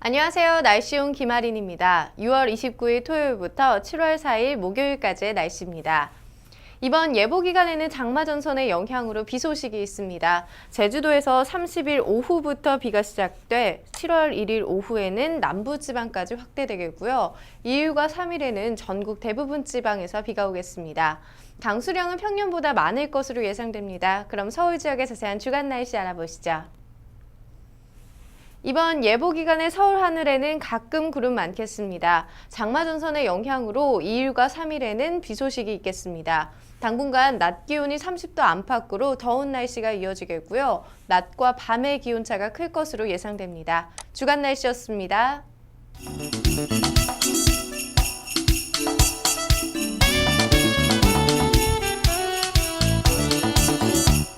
안녕하세요. 날씨온 김아린입니다. 6월 29일 토요일부터 7월 4일 목요일까지의 날씨입니다. 이번 예보 기간에는 장마 전선의 영향으로 비 소식이 있습니다. 제주도에서 30일 오후부터 비가 시작돼 7월 1일 오후에는 남부 지방까지 확대되겠고요. 2일과 3일에는 전국 대부분 지방에서 비가 오겠습니다. 강수량은 평년보다 많을 것으로 예상됩니다. 그럼 서울 지역의 자세한 주간 날씨 알아보시죠. 이번 예보 기간의 서울 하늘에는 가끔 구름 많겠습니다. 장마 전선의 영향으로 2일과 3일에는 비 소식이 있겠습니다. 당분간 낮 기온이 30도 안팎으로 더운 날씨가 이어지겠고요. 낮과 밤의 기온차가 클 것으로 예상됩니다. 주간 날씨였습니다.